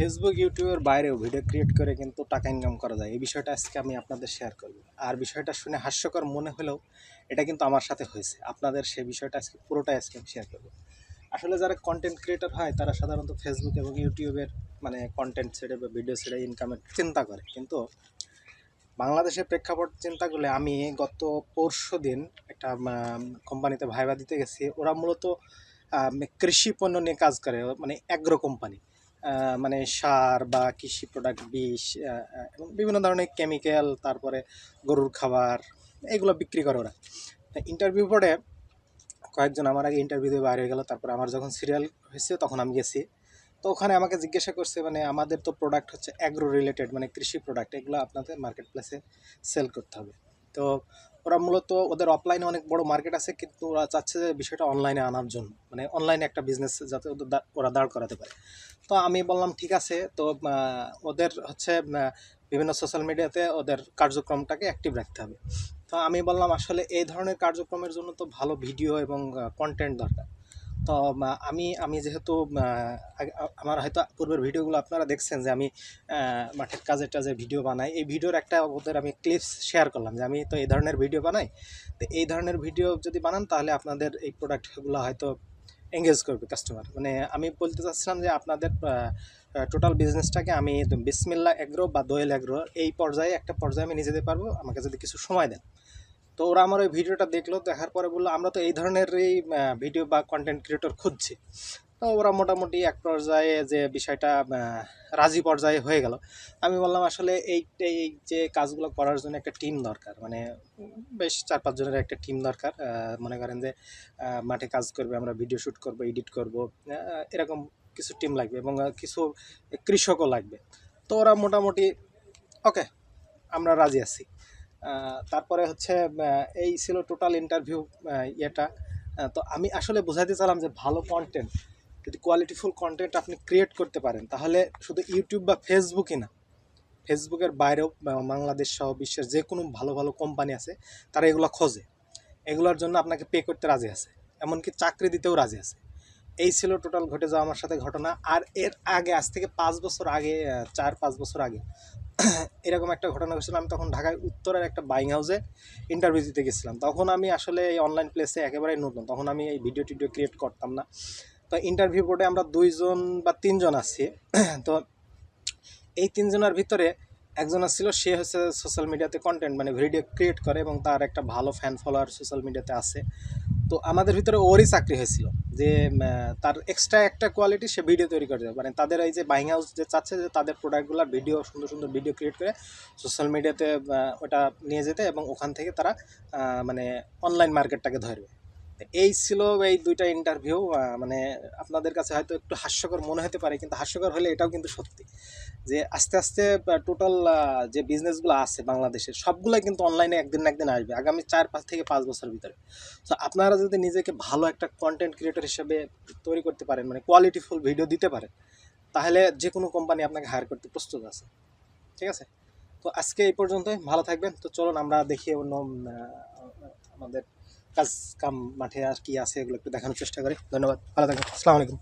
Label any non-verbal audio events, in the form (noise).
Facebook ইউটিউবের বাইরেও video create করে কিন্তু টাকা ইনকাম করা যায়। এই বিষয়টা আজকে আমি আপনাদের শেয়ার করব। আর বিষয়টা শুনে হাস্যকর মনে হলেও এটা কিন্তু আমার সাথে হয়েছে। আপনাদের সেই বিষয়টা আজকে, পুরোটাই আজকে আমি শেয়ার করব। আসলে যারা কন্টেন্ট ক্রিয়েটর হয়, তারা সাধারণত ফেসবুক এবং ইউটিউবের মানে কন্টেন্ট ছেড়ে বা ভিডিও ছেড়ে ইনকামের চিন্তা করে। কিন্তু বাংলাদেশের প্রেক্ষাপট চিন্তা করলে আমি গত পরশু দিন একটা কোম্পানিতে ভাইবা দিতে গেছি। ওরা মূলত কৃষি পণ্য নিয়ে কাজ করে মানে অ্যাগ্রো কোম্পানি মানে সার বা কৃষি প্রোডাক্ট বিষ এবং বিভিন্ন ধরনের কেমিক্যাল তারপরে গরুর খাবার, এগুলো বিক্রি করে ওরা। ইন্টারভিউ পরে কয়েকজন আমার আগে ইন্টারভিউ দিয়ে বাইরে গেল, তারপরে আমার যখন সিরিয়াল হয়েছে তখন আমি গেছি। তো ওখানে আমাকে জিজ্ঞাসা করছে মানে আমাদের তো প্রোডাক্ট হচ্ছে অ্যাগ্রো রিলেটেড মানে কৃষি প্রোডাক্ট এগুলো আপনাদের মার্কেট প্লেসে সেল করতে হবে। তো ওরা মূলত ওদের অফলাইনে অনেক বড় মার্কেট আছে, কিন্তু ওরা চাচ্ছে যে বিষয়টা অনলাইনে আনার জন্য। মানে অনলাইনে একটা বিজনেস যাতে ওদের ওরা দাঁড় করাতে পারে। তো আমি বললাম, ঠিক আছে। তো ওদের হচ্ছে বিভিন্ন সোশ্যাল মিডিয়াতে ওদের কার্যক্রমটাকে অ্যাক্টিভ রাখতে হবে। তো আমি বললাম, আসলে এই ধরনের কার্যক্রমের জন্য তো ভালো ভিডিও এবং কন্টেন্ট দরকার। তো আমি আমি যেহেতু আমার হয়তো পূর্বের ভিডিওগুলো আপনারা দেখছেন যে আমি মাঠের কাজে টাজে ভিডিও বানাই। এই ভিডিওর একটা ওদের আমি ক্লিপস শেয়ার করলাম যে আমি তো এই ধরনের ভিডিও বানাই। তো এই ধরনের ভিডিও যদি বানান তাহলে আপনাদের এই প্রোডাক্টগুলো হয়তো এঙ্গেজ করবে কাস্টমার মানে আমি বলতে চাচ্ছিলাম যে আপনাদের টোটাল বিজনেসটাকে আমি বিসমিল্লা এগ্রো বা দোয়েল এগ্রো এই পর্যায়ে, একটা পর্যায়ে আমি নিয়ে যেতে পারব। আমাকে যদি কিছু সময় দেন। তো ওরা আমার ওই ভিডিওটা দেখল, দেখার পরে বলল, আমরা তো এই ধরনের এই ভিডিও বা কন্টেন্ট ক্রিয়েটর খুঁজছি। তো ওরা মোটামুটি এক পর্যায়ে যে বিষয়টা রাজি পর্যায়ে হয়ে গেল। আমি বললাম, আসলে এই এই যে কাজগুলো করার জন্য একটা টিম দরকার। মানে বেশ চার পাঁচজনের একটা টিম দরকার। মনে করেন যে মাঠে কাজ করবে, আমরা ভিডিও শ্যুট করব এডিট করব এরকম কিছু টিম লাগবে এবং কিছু কৃষকও লাগবে। তো ওরা মোটামুটি ওকে আমরা রাজি আছি। তারপরে হচ্ছে এই ছিল টোটাল ইন্টারভিউ ইয়েটা। তো আমি আসলে বোঝাতে চালাম যে ভালো কন্টেন্ট যদি কোয়ালিটিফুল কন্টেন্ট আপনি ক্রিয়েট করতে পারেন, তাহলে শুধু ইউটিউব বা ফেসবুকই না ফেসবুকের বাইরেও বাংলাদেশ সহ বিশ্বের যে কোনো ভালো ভালো কোম্পানি আছে, তারা এগুলো খোঁজে। এগুলোর জন্য আপনাকে পে করতে রাজি আছে, এমনকি চাকরি দিতেও রাজি আছে। এই ছিল টোটাল ঘটে যাওয়া আমার সাথে ঘটনা। আর এর আগে, আজ থেকে পাঁচ বছর আগে চার পাঁচ বছর আগে (coughs) এরকম একটা ঘটনা ঘটেছিল। আমি তখন ঢাকায় উত্তরের একটা বাইং হাউসে ইন্টারভিউ দিতে গেছিলাম। তখন আমি আসলে এই অনলাইন প্লেসে একেবারেই নতুন। তখন আমি এই ভিডিও টিডিও ক্রিয়েট করতাম না। তো ইন্টারভিউ বোর্ডে আমরা দুইজন বা তিনজন আছি। (coughs) তো এই তিনজনের ভিতরে একজন ছিল সে হচ্ছে সোশ্যাল মিডিয়াতে কন্টেন্ট মানে ভিডিও ক্রিয়েট করে এবং তার একটা ভালো ফ্যান ফলোয়ার সোশ্যাল মিডিয়াতে আছে। তো আমাদের ভিতরে ওরই চাকরি হয়েছিল যে তার এক্সট্রা একটা কোয়ালিটি সে ভিডিও তৈরি করে দেবে। মানে তাদের এই যে বাইং হাউস যে চাচ্ছে যে তাদের প্রোডাক্টগুলো ভিডিও সুন্দর সুন্দর ভিডিও ক্রিয়েট করে সোশ্যাল মিডিয়াতে ওটা নিয়ে যেতে এবং ওখান থেকে তারা মানে অনলাইন মার্কেটটাকে ধরবে। এই ছিল এই দুইটা ইন্টারভিউ মানে আপনাদের কাছে হয়তো একটু হাস্যকর মনে হতে পারে, কিন্তু হাস্যকর হলে এটাও কিন্তু সত্যি যে আস্তে আস্তে টোটাল যে বিজনেসগুলো আছে বাংলাদেশের সবগুলাই কিন্তু অনলাইনে একদিন না একদিন আসবে, আগামী চার, পাঁচ থেকে পাঁচ বছরের ভিতরে। তো আপনারা যদি নিজেকে ভালো একটা কন্টেন্ট ক্রিয়েটর হিসেবে তৈরি করতে পারেন মানে কোয়ালিটিফুল ভিডিও দিতে পারেন, তাহলে যে কোনো কোম্পানি আপনাকে হায়ার করতে প্রস্তুত আছে। ঠিক আছে? তো আজকে এই পর্যন্তই, ভালো থাকবেন। তো চলুন, আমরা দেখি অন্য আমাদের কাজ, কাম, মাঠে আর কি আছে, এগুলো একটু দেখানোর চেষ্টা করি। ধন্যবাদ, ভালো থাকবেন। আসসালামু আলাইকুম।